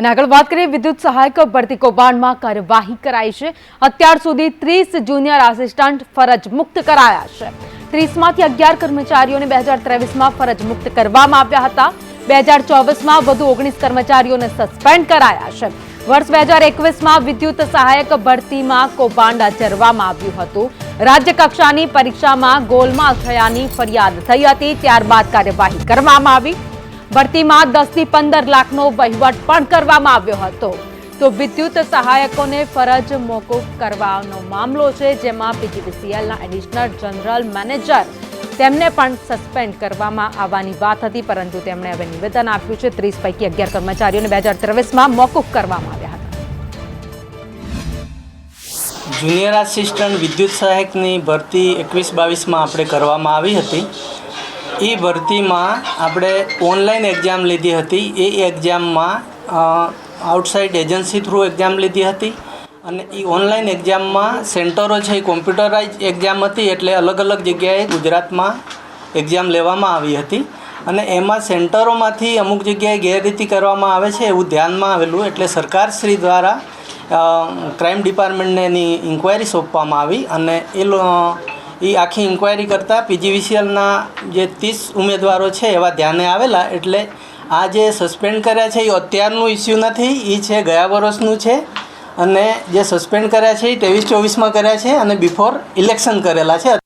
અને આગળ વાત કરીએ, વિદ્યુત સહાયક ભરતી કૌભાંડમાં કાર્યવાહી કરાઈ છે. અત્યાર સુધી ત્રીસ જુનિયર આસિસ્ટન્ટ ફરજ મુક્ત કરાયા છે. ત્રીસમાંથી અગિયાર કર્મચારીઓને બે હજાર ત્રેવીસમાં ફરજ મુક્ત કરવામાં આવ્યા હતા. બે હજાર ચોવીસમાં વધુ ઓગણીસ કર્મચારીઓને સસ્પેન્ડ કરાયા છે. વર્ષ બે હજાર એકવીસમાં વિદ્યુત સહાયક ભરતીમાં કૌભાંડ આચરવામાં આવ્યું હતું. રાજ્ય કક્ષાની પરીક્ષામાં ગોલમાલ થયાની ફરિયાદ થઈ હતી. ત્યારબાદ કાર્યવાહી કરવામાં આવી. ભરતીમાં દસથી પંદર લાખનો વહીવટ પણ કરવામાં આવ્યો હતો. તો વિદ્યુત સહાયકોને ફરજ મોકૂફ કરવાનો મામલો છે, જેમાં પીજીવીસીએલના એડિશનલ જનરલ મેનેજર તેમને પણ સસ્પેન્ડ કરવામાં આવવાની વાત હતી, પરંતુ તેમણે હવે નિવેદન આપ્યું છે, ત્રીસ પૈકી અગિયાર કર્મચારીઓને બે હજાર ત્રેવીસમાં મોકૂફ કરવામાં આવ્યા હતા. જુનિયર આસિસ્ટન્ટ વિદ્યુત સહાયકની ભરતી એકવીસ બાવીસમાં આપણે કરવામાં આવી હતી. એ ભરતીમાં આપણે ઓનલાઈન એક્ઝામ લીધી હતી. એ એક્ઝામમાં આઉટસાઇડ એજન્સી થ્રુ એક્ઝામ લીધી હતી અને એ ઓનલાઈન એક્ઝામમાં સેન્ટરો છે એ કોમ્પ્યુટરાઇઝ એક્ઝામ હતી એટલે અલગ અલગ જગ્યાએ ગુજરાતમાં એક્ઝામ લેવામાં આવી હતી. અને એમાં સેન્ટરોમાંથી અમુક જગ્યાએ ગેરરીતિ કરવામાં આવે છે એવું ધ્યાનમાં આવેલું એટલે સરકારશ્રી દ્વારા ક્રાઇમ ડિપાર્ટમેન્ટને એની ઇન્ક્વાયરી સોંપવામાં આવી અને એ લો એ આખી ઇન્ક્વાયરી કરતાં પીજીવીસીએલના જે ત્રીસ ઉમેદવારો છે એવા ધ્યાને આવેલા. એટલે આ જે સસ્પેન્ડ કર્યા છે એ અત્યારનું ઇસ્યુ નથી એ છે ગયા વર્ષનું છે. અને જે સસ્પેન્ડ કર્યા છે એ ત્રેવીસ ચોવીસમાં કર્યા છે અને બિફોર ઇલેક્શન કરેલા છે.